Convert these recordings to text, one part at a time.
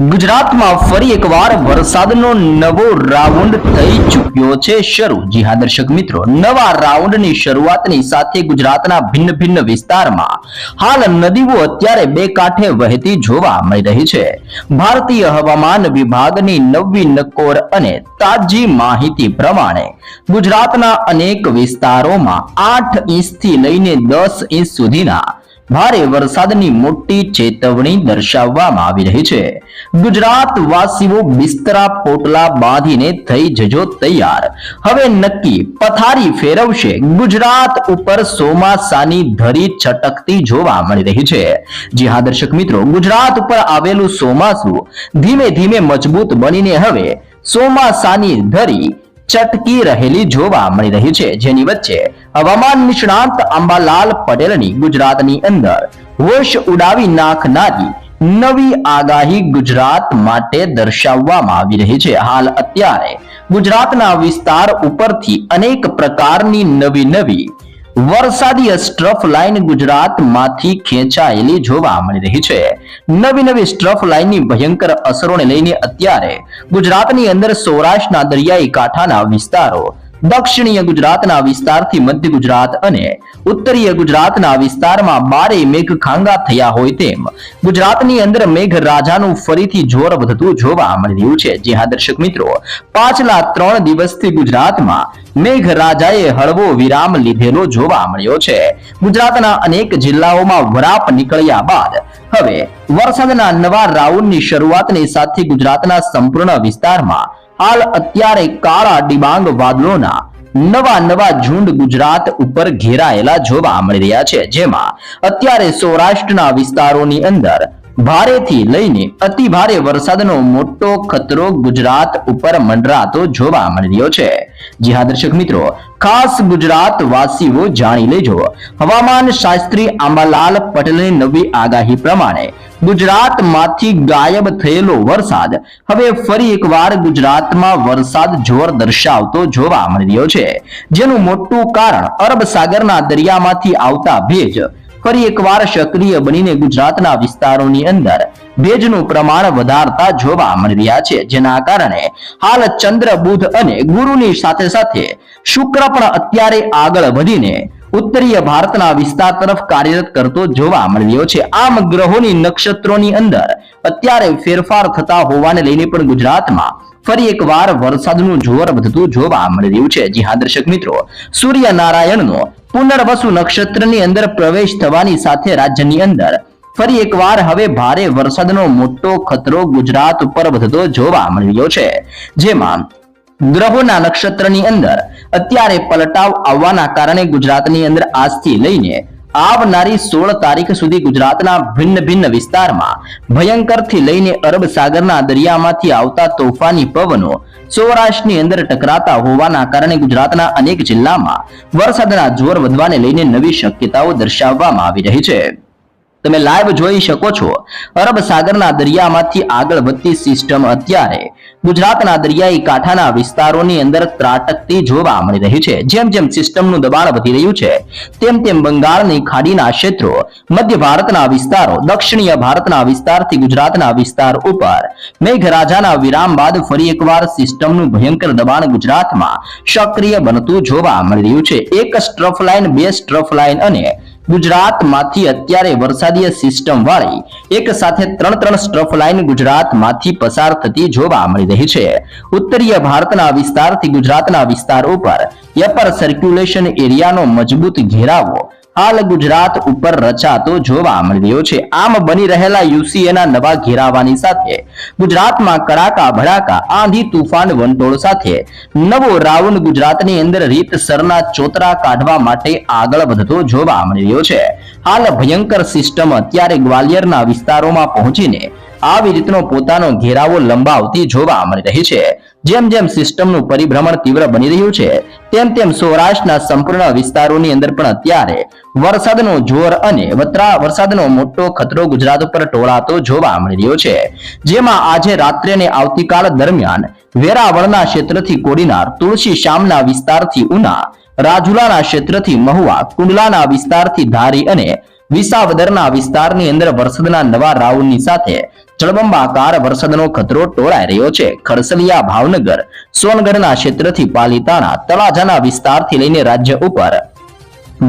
ગુજરાતમાં ફરી એકવાર વરસાદનો નવો રાઉન્ડ થઈ ચૂક્યો છે શરૂ. જી હા, દર્શક મિત્રો, નવા રાઉન્ડની શરૂઆતની સાથે ગુજરાતના ભિન્ન ભિન્ન વિસ્તારમાં હાલ નદીઓ અત્યારે બે કાંઠે વહેતી જોવા મળી રહી છે. ભારતીય હવામાન વિભાગની નવી નકોર અને તાજી માહિતી પ્રમાણે ગુજરાતના અનેક વિસ્તારોમાં આઠ ઇંચથી લઈને દસ ઇંચ સુધીના ભારે વરસાદની મોટી ચેતવણી દર્શાવવામાં આવી રહી છે. ગુજરાત વાસીઓ બિસ્તરા પોટલા બાંધીને થઈ જજો તૈયાર. હવે નક્કી પથારી ફેરવશે. ગુજરાત ઉપર ચોમાસાની ધરી છટકતી જોવા મળી રહી છે. જી હા, દર્શક મિત્રો, ગુજરાત ઉપર આવેલું ચોમાસું ધીમે ધીમે મજબૂત બનીને હવે સોમાસાની ધરી ચટકી રહેલી જોવા મળી રહી છે, જેની વચ્ચે હવામાન નિષ્ણાંત અંબાલાલ પટેલની ગુજરાતની અંદર હોશ ઉડાવી નાખનારી નવી આગાહી ગુજરાત માટે દર્શાવવામાં આવી રહી છે. હાલ અત્યારે ગુજરાતના વિસ્તાર ઉપરથી અનેક પ્રકારની નવી નવી વરસાદી સ્ટ્રફ લાઇન ગુજરાતમાંથી ખેંચાયેલી જોવા મળી રહી છે. નવી નવી સ્ટ્રફ લાઇનની ભયંકર અસરોને લઈને અત્યારે ગુજરાતની અંદર સૌરાષ્ટ્રના દરિયાઈ કાંઠાના વિસ્તારો દક્ષિણીય ગુજરાતના વિસ્તારથી મધ્ય ગુજરાત અને ઉત્તરીય ગુજરાતના વિસ્તારમાં બારે મેઘ ખાંગા થયા હોય તેમ ગુજરાતની અંદર મેઘ રાજાનું ફરીથી જોર વધતું જોવા મળી રહ્યું છે. જી દર્શક મિત્રો, પાછલા ત્રણ દિવસથી ગુજરાતમાં મેઘ રાજાએ હળવો વિરામ લીધેલો જોવા મળ્યો છે. ગુજરાતના અનેક જિલ્લાઓમાં વરાપ નીકળ્યા બાદ હવે વરસાદના નવા રાઉન્ડની શરૂઆતની સાથે ગુજરાતના સંપૂર્ણ વિસ્તારમાં હાલ અત્યારે કાળા ડિબાંગ વાદળોના નવા નવા ઝુંડ ગુજરાત ઉપર ઘેરાયેલા જોવા મળી રહ્યા છે, જેમાં અત્યારે સૌરાષ્ટ્રના વિસ્તારોની અંદર ભારેથી લઈને અતિ ભારે વરસાદનો મોટો ખતરો ગુજરાત ઉપર મંડરાતો જોવા મળી રહ્યો છે. જી હા, દર્શક મિત્રો, ખાસ ગુજરાત વાસીઓ જાણી લેજો. હવામાન શાસ્ત્રી આંબાલાલ પટેલની નવી આગાહી પ્રમાણે ગુજરાતમાંથી ગાયબ થયેલો વરસાદ હવે ફરી એકવાર ગુજરાતમાં વરસાદ જોર દર્શાવતો જોવા મળી રહ્યો છે. જેનું મોટું કારણ અરબ સાગરના દરિયામાંથી આવતા ભેજ ફરી એકવાર સક્રિય બનીને ગુજરાતના વિસ્તારોની અંદર ભેજનું પ્રમાણ વધારતા જોવા મળી રહ્યા છે. જેના કારણે હાલ ચંદ્ર, બુધ અને ગુરુની સાથે સાથે શુક્ર પણ અત્યારે આગળ વધીને ઉત્તરીય ભારતના વિસ્તાર તરફ કાર્યરત કરતો જોવા મળ્યો છે. આમ ગ્રહોની નક્ષત્રોની અંદર અત્યારે ફેરફાર થતા હોવાને લઈને પણ ગુજરાતમાં ફરી એકવાર વરસાદનું જોર વધતું જોવા મળી રહ્યું છે. જી હા, દર્શક મિત્રો સૂર્ય નારાયણનો પુનર્વસુ નક્ષત્રની અંદર પ્રવેશ થવાની સાથે રાજ્યની અંદર ફરી એકવાર હવે ભારે વરસાદનો મોટો ખતરો ગુજરાત ઉપર વધતો જોવા મળ્યો છે. જેમાં ગ્રહોના નક્ષત્રની અંદર અત્યારે પલટાવ આવવાના કારણે ગુજરાતની અંદર આજથી લઈને આવનારી સોળ તારીખ સુધી ગુજરાતના ભિન્ન ભિન્ન વિસ્તારમાં ભયંકરથી લઈને અરબ સાગરના દરિયામાંથી આવતા તોફાની પવનો સૌરાષ્ટ્રની અંદર ટકરાતા હોવાના કારણે ગુજરાતના અનેક જિલ્લામાં વરસાદના જોર વધવાને લઈને નવી શક્યતાઓ દર્શાવવામાં આવી રહી છે. તમે લાઈવ જોઈ શકો છો. અરબ સાગરના દરિયામાંથી આગળ વધતી સિસ્ટમ અત્યારે ગુજરાતના દરિયાઈ કાંઠાના વિસ્તારોની અંદર ત્રાટકતી જોવા મળી રહી છે. જેમ જેમ સિસ્ટમનું દબાણ વધી રહ્યું છે, તેમ તેમ બંગાળની ખાડીના ક્ષેત્રો, મધ્ય ભારતના વિસ્તારો, દક્ષિણીય ભારતના વિસ્તારથી ગુજરાતના વિસ્તાર ઉપર મેઘરાજાના વિરામ બાદ ફરી એકવાર સિસ્ટમનું ભયંકર દબાણ ગુજરાતમાં સક્રિય બનતું જોવા મળી રહ્યું છે. એક સ્ટ્રફ લાઇન બે સ્ટ્રફ લાઇન અને ગુજરાતમાંથી અત્યારે વરસાદીય સિસ્ટમ વાળી એક સાથે ત્રણ ત્રણ સ્ટ્રફ લાઇન ગુજરાતમાંથી પસાર થતી જોવા મળી રહી છે. ઉત્તરીય ભારતના વિસ્તારથી ગુજરાતના વિસ્તાર ઉપર એપર સર્ક્યુલેશન એરિયાનો મજબૂત ઘેરાવો હાલ ગુજરાત ઉપર રચાતો જોવા મળ્યો છે. આમ બની રહેલા યુસીએના નવા ઘેરાવાની સાથે ગુજરાતમાં કડાકા ભડાકા, આંધી તુફાન વંટોળ સાથે નવો રાઉન્ડ ગુજરાતની અંદર રીતસરના ચોતરા કાઢવા માટે આગળ વધતો જોવા મળી રહ્યો છે. હાલ ભયંકર સિસ્ટમ અત્યારે ગ્વાલિયરના વિસ્તારોમાં પહોંચીને આવી રીતનો પોતાનો ઘેરાવો લંબાવતી જોવા મળી રહી છે. જેમ જેમ સિસ્ટમનું પરિભ્રમણ તીવ્ર બની રહ્યું છે, તેમ તેમ સૌરાષ્ટ્રના સંપૂર્ણ વિસ્તારોની અંદર પણ અત્યારે વરસાદનો જોર અને વતરા વરસાદનો મોટો ખતરો ગુજરાત ઉપર ટોળાતો જોવા મળી રહ્યો છે. જેમાં આજે રાત્રે અને આવતીકાલ દરમિયાન વેરાવળના ક્ષેત્રથી કોડીનાર, તુલસી શ્યામના વિસ્તારથી ઉના, રાજુલાના ક્ષેત્રથી મહુવા, કુંડલાના વિસ્તારથી ધારી અને વિસાવદરના વિસ્તારની અંદર વરસાદના નવા રાઉન્ડની સાથે જળબંબાકાર વરસાદનો ખતરો ટોળાઈ રહ્યો છે. ખડસલિયા ભાવનગર, સોનગઢના ક્ષેત્રથી પાલીતાણા, તળાજાના વિસ્તારથી લઈને રાજ્ય ઉપર.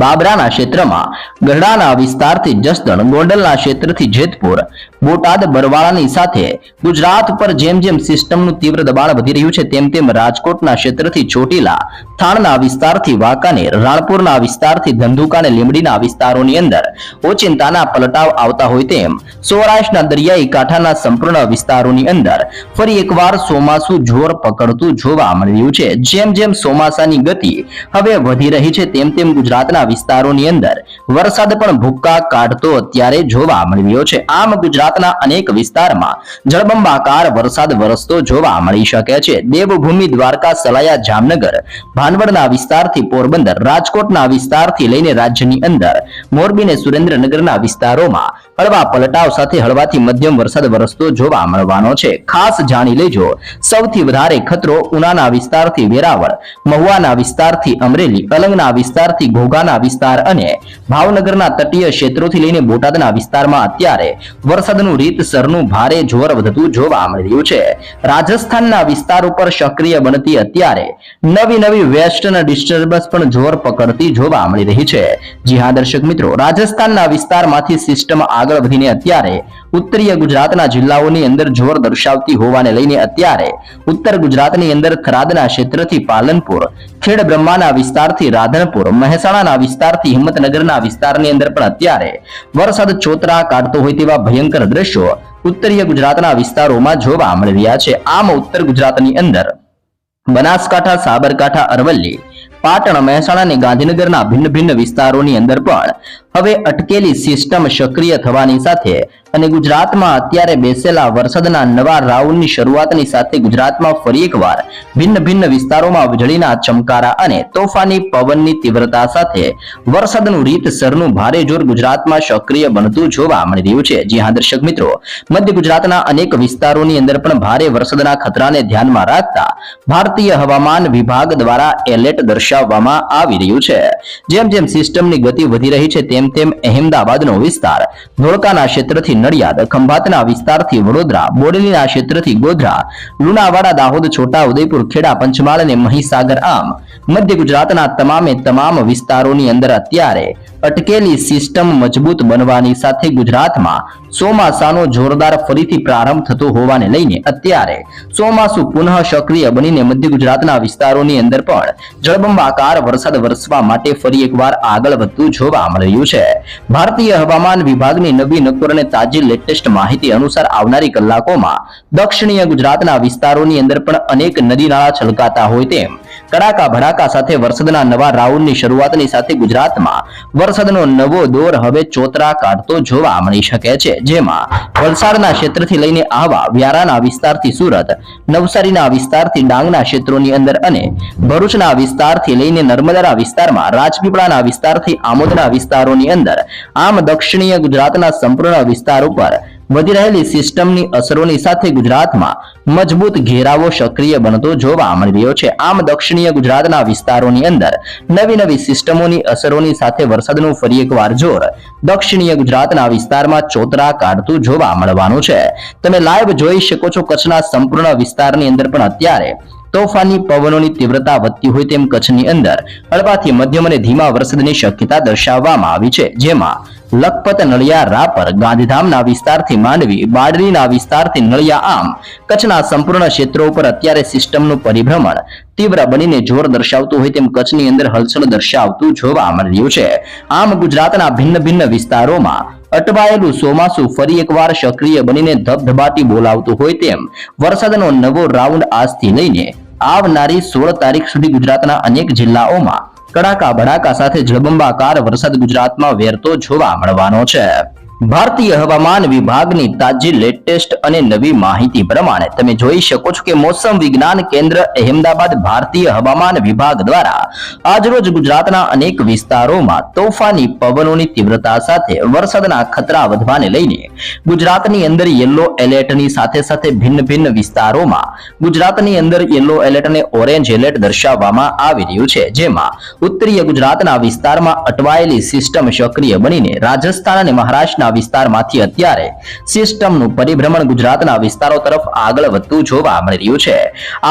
બાબરાના ક્ષેત્રમાં ગઢડાના વિસ્તારથી જસદણ, ગોંડલના ક્ષેત્રથી જેતપુર બોટાદ, બરવાળાની સાથે. ગુજરાત પર જેમ જેમ સિસ્ટમનું તીવ્ર દબાણ વધી રહ્યું છે, તેમ તેમ રાજકોટના ક્ષેત્રથી ચોટીલા, થાણના વિસ્તારથી વાંકાનેર, રાણપુરના વિસ્તારથી ધંધુકા અને લીંબડીના વિસ્તારોની અંદર ઓચિંતાના પલટાવ આવતા હોય તેમ સૌરાષ્ટ્રના દરિયાઈ કાંઠાના સંપૂર્ણ વિસ્તારોની અંદર ફરી એકવાર ચોમાસું જોર પકડતું જોવા મળી રહ્યું છે. જેમ જેમ ચોમાસાની ગતિ હવે વધી રહી છે, તેમ તેમ ગુજરાતના વિસ્તારોની અંદર વરસાદ પણ ભૂક્કા કાઢતો અત્યારે જોવા મળી રહ્યો છે. આમ ગુજરાતના અનેક વિસ્તારમાં જળબંબાકાર વરસાદ વરસતો જોવા મળી શકે છે. દેવભૂમિ દ્વારકા, સલાયા, જામનગર, ભાનવડના વિસ્તારથી પોરબંદર, રાજકોટના વિસ્તારથી લઈને રાજ્યની અંદર મોરબી અને સુરેન્દ્રનગરના વિસ્તારોમાં હળવા પલટાવ સાથે હળવાથી મધ્યમ વરસાદ વરસતો જોવા મળવાનો છે. ખાસ જાણી લેજો, સૌથી વધારે ખતરો ઉનાના વિસ્તારથી વેરાવળ, મહુવાના વિસ્તારથી અમરેલી અલંગના વિસ્તારથી ઘોઘાના વિસ્તાર અને ભાવનગરના તટીય ક્ષેત્રોથી લઈને બોટાદના વિસ્તારમાં અત્યારે વરસાદનું રીતસરનું ભારે જોર વધતું જોવા મળી રહ્યું છે. રાજસ્થાનના વિસ્તાર ઉપર સક્રિય બનતી અત્યારે નવી નવી વેસ્ટર્ન ડિસ્ટર્બન્સ પણ જોર પકડતી જોવા મળી રહી છે. જી હા, દર્શક મિત્રો, રાજસ્થાનના વિસ્તારમાંથી સિસ્ટમ આગળ વધીને અત્યારે ઉત્તરીય ગુજરાતના જિલ્લાઓની અંદર જોર દર્શાવતી હોવાને લઈને અત્યારે ઉત્તર ગુજરાતની અંદર થરાદના ક્ષેત્રથી પાલનપુર, ખેડ બ્રહ્માના વિસ્તારથી રાધનપુર, મહેસાણાના વિસ્તારથી હિંમતનગરના વિસ્તારની અંદર પણ અત્યારે વરસાદ ચોતરા કાઢતો હોય તેવા ભયંકર દ્રશ્યો ઉત્તરીય ગુજરાતના વિસ્તારોમાં જોવા મળી રહ્યા છે. આમ ઉત્તર ગુજરાતની અંદર બનાસકાંઠા, સાબરકાંઠા, અરવલ્લી, પાટણ મહેસાણા અને ગાંધીનગરના ભિન્ન ભિન્ન વિસ્તારોની અંદર પણ હવે અટકેલી સિસ્ટમ સક્રિય થવાની સાથે અને ગુજરાતમાં અત્યારે બેસેલા વરસાદના નવા રાઉન્ડની શરૂઆતની સાથે ગુજરાતમાં ફરી એકવાર ભિન્ન ભિન્ન વિસ્તારોમાં વીજળીના ચમકારા અને તોફાની પવનની તીવ્રતા સાથે વરસાદનું રીતસરનું ભારે જોર ગુજરાતમાં સક્રિય બનતું જોવા મળી રહ્યું છે. જી હા, દર્શક મિત્રો, મધ્ય ગુજરાતના અનેક વિસ્તારોની અંદર પણ ભારે વરસાદના ખતરાને ધ્યાનમાં રાખતા ભારતીય હવામાન વિભાગ દ્વારા એલર્ટ દર્શાવવામાં આવી રહ્યું છે. જેમ જેમ સિસ્ટમની ગતિ વધી રહી છે, તેમ તેમ અહેમદાબાદનો વિસ્તાર. ધોળકાના ક્ષેત્રથી નડિયાદ, ખંભાતના વિસ્તારથી વડોદરા, બોડેલીના ક્ષેત્રથી ગોધરા, લુણાવાડા, દાહોદ, છોટા, ઉદયપુર, ખેડા, પંચમહાલ અને મહીસાગર આમ. મધ્ય ગુજરાતના તમામે તમામ વિસ્તારોની અંદર અત્યારે અટકેલી સિસ્ટમ મજબૂત બનવાની સાથે ગુજરાતમાં ચોમાસાનો જોરદાર ફરીથી પ્રારંભ થતો હોવાને લઈને અત્યારે ચોમાસું પુનઃ સક્રિય બનીને મધ્ય ગુજરાતના વિસ્તારોની અંદર પણ જળબંબાકાર વરસાદ વરસવા માટે ફરી એકવાર આગળ વધતું જોવા મળી છે. ભારતીય હવામાન વિભાગની નવી નક્કોર અને તાજી લેટેસ્ટ માહિતી અનુસાર આવનારી કલાકોમાં દક્ષિણીય ગુજરાતના વિસ્તારોની અંદર પણ અનેક નદી નાળા છલકાતા હોય તેમ. કડાકા ભડાકા સાથે વરસાદના નવા રાઉન્ડની શરૂઆતની સાથે ગુજરાતમાં વરસાદનો નવો દોર હવે ચોતરા કાઢતો જોવા મળી શકે છે, જેમાં વલસાડના ક્ષેત્રથી લઈને આવા વ્યારાના વિસ્તારથી સુરત, નવસારીના વિસ્તારથી ડાંગના ક્ષેત્રોની અંદર અને ભરૂચના વિસ્તારથી લઈને નર્મદાના વિસ્તારમાં, રાજપીપળાના વિસ્તારથી આમોદના વિસ્તારોની અંદર, આમ દક્ષિણીય ગુજરાતના સંપૂર્ણ વિસ્તાર ઉપર વધી રહેલી સિસ્ટમની અસરોની સાથે ગુજરાતમાં મજબૂત ઘેરાવો સક્રિય બનતો જોવા મળી રહ્યો છે. આમ દક્ષિણીય ગુજરાતના વિસ્તારોની અંદર નવી નવી સિસ્ટમોની અસરોની સાથે વરસાદનું ફરી એકવાર જોર દક્ષિણીય ગુજરાતના વિસ્તારમાં ચોતરા કાઢતું જોવા મળવાનું છે. તમે લાઈવ જોઈ શકો છો કચ્છના સંપૂર્ણ વિસ્તારની અંદર પણ અત્યારે તોફાની પવનોની તીવ્રતા વધતી હોય તેમ કચ્છની અંદર હળવાથી મધ્યમ અને ધીમા વરસાદની શક્યતા દર્શાવવામાં આવી છે. જેમાં લખપત નળિયા રાપર ગાંધીધામના વિસ્તારથી માંડવી, બાડરીના વિસ્તારથી નળિયા આમ, કચ્છના સંપૂર્ણ ક્ષેત્રો ઉપર અત્યારે સિસ્ટમનું પરિભ્રમણ, તીવ્ર બનીને જોર દર્શાવતું હોય તેમ કચ્છની અંદર હલચલ દર્શાવતું જોવા મળ્યું છે. આમ ગુજરાતના ભિન્ન ભિન્ન વિસ્તારોમાં અટવાયેલું ચોમાસું ફરી એકવાર સક્રિય બનીને ધબધબાટી બોલાવતું હોય તેમ વરસાદનો નવો રાઉન્ડ આજથી લઈને આવનારી સોળ તારીખ સુધી ગુજરાતના અનેક જિલ્લાઓમાં કડાકા ભડાકા સાથે જળબંબાકાર વરસાદ ગુજરાતમાં વેરતો જોવા મળવાનો છે. ભારતીય હવામાન વિભાગની તાજી લેટેસ્ટ અને નવી માહિતી પ્રમાણે તમે જોઈ શકો છો કે મોસમ વિજ્ઞાન કેન્દ્ર અહેમદાબાદ ભારતીય હવામાન વિભાગ દ્વારા આજરોજ ગુજરાતના અનેક વિસ્તારોમાં તોફાની પવનોની તીવ્રતા સાથે વરસાદના ખતરા વધવાને લઈને ગુજરાતની અંદર યલો એલર્ટની સાથે સાથે ભિન્ન ભિન્ન વિસ્તારોમાં ગુજરાતની અંદર યલો એલર્ટ અને ઓરેન્જ એલર્ટ દર્શાવવામાં આવી રહ્યું છે. જેમાં ઉત્તરીય ગુજરાતના વિસ્તારમાં અટવાયેલી સિસ્ટમ સક્રિય બનીને રાજસ્થાન અને મહારાષ્ટ્રના વિસ્તારમાંથી અત્યારે સિસ્ટમનું પરિભ્રમણ ગુજરાતના વિસ્તારો તરફ આગળ વધતું જોવા મળી રહ્યું છે.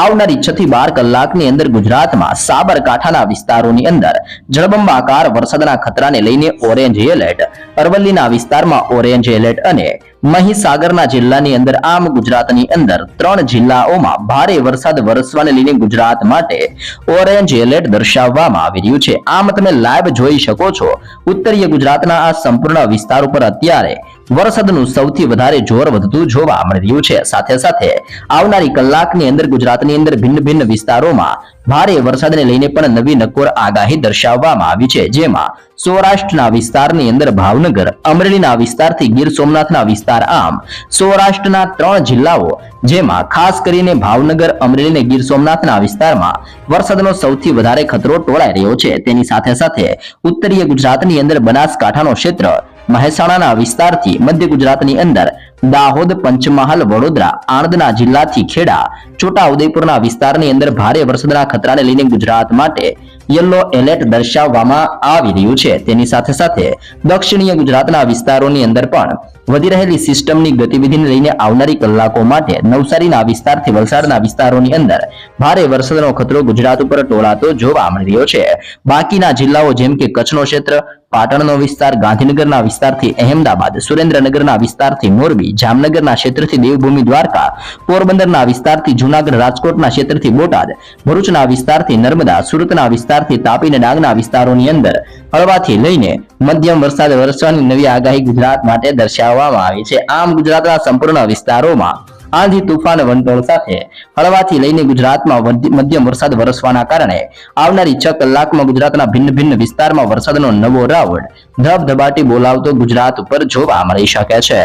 આવનારી છ થી બાર કલાકની અંદર ગુજરાતમાં સાબરકાંઠાના વિસ્તારોની અંદર જળબંબાકાર વરસાદના ખતરાને લઈને ઓરેન્જ એલર્ટ, અરવલ્લીના વિસ્તારમાં ઓરેન્જ એલર્ટ અને મહીસાગરના જિલ્લાની અંદર આમ ગુજરાતની અંદર ત્રણ જિલ્લાઓમાં ભારે વરસાદ વરસવાને લઈને ગુજરાત માટે ઓરેન્જ એલર્ટ દર્શાવવામાં આવી રહ્યું છે. આમ તમે લાઈવ જોઈ શકો છો. ઉત્તરીય ગુજરાતના આ સંપૂર્ણ વિસ્તાર ઉપર અત્યારે વરસાદનું સૌથી વધારે જોર વધતું જોવા મળી રહ્યું છે. સાથે સાથે આવનારી કલાકની અંદર ગુજરાતની અંદર ભિન્ન ભિન્ન વિસ્તારોમાં ભારે વરસાદને લઈને પણ નવી નકોર આગાહી દર્શાવવામાં આવી છે. જેમાં સૌરાષ્ટ્રના વિસ્તારની અંદર ભાવનગર, અમરેલીના વિસ્તારથી ગીર સોમનાથના વિસ્તાર આમ, સૌરાષ્ટ્રના ત્રણ જિલ્લાઓ જેમાં ખાસ કરીને ભાવનગર, અમરેલી અને ગીર સોમનાથના વિસ્તારમાં વરસાદનો સૌથી વધારે ખતરો ટોળાઈ રહ્યો છે. તેની સાથે સાથે ઉત્તરીય ગુજરાતની અંદર બનાસકાંઠાનો ક્ષેત્ર મહેસાણાના વિસ્તારથી મધ્ય ગુજરાતની અંદર દાહોદ, પંચમહાલ, વડોદરા, આણંદના જિલ્લાથી ખેડા, છોટાઉદેપુરના વિસ્તારની અંદર ભારે વરસાદના ખતરાને લઈને ગુજરાત માટે યલો એલર્ટ દર્શાવવામાં આવી રહ્યું છે. તેની સાથે સાથે દક્ષિણીય ગુજરાતના વિસ્તારોની અંદર પણ વધી રહેલી સિસ્ટમની ગતિવિધિને લઈને આવનારી કલાકો માટે નવસારીના વિસ્તારથી વલસાડના વિસ્તારોની અંદર ભારે વરસાદનો ખતરો ગુજરાત ઉપર ટોળાતો જોવા મળી રહ્યો છે. બાકીના જિલ્લાઓ જેમ કે કચ્છનો ક્ષેત્ર પાટણનો વિસ્તાર ગાંધીનગરના વિસ્તારથી અહેમદાબાદ, સુરેન્દ્રનગરના વિસ્તારથી મોરબી, જામનગરના ક્ષેત્રથી દેવભૂમિ દ્વારકા, પોરબંદરના વિસ્તારથી જુનાગઢ રાજકોટના ક્ષેત્રથી બોટાદ, ભરૂચના વિસ્તારથી નર્મદા, સુરતના વિસ્તારથી તાપી અને ડાંગના વિસ્તારોની અંદર હળવાથી લઈને મધ્યમ વરસાદ વરસવાની નવી આગાહી ગુજરાત માટે દર્શાવવામાં આવી છે. આમ ગુજરાતના સંપૂર્ણ વિસ્તારોમાં આંધી તુફાન વંટોળ સાથે હળવાથી લઈને ગુજરાતમાં મધ્યમ વરસાદ વરસવાના કારણે આવનારી છ કલાકમાં ગુજરાતના ભિન્ન ભિન્ન વિસ્તારમાં વરસાદનો નવો રાઉન્ડ ધબધબાટી બોલાવતો ગુજરાત ઉપર જોવા મળી શકે છે.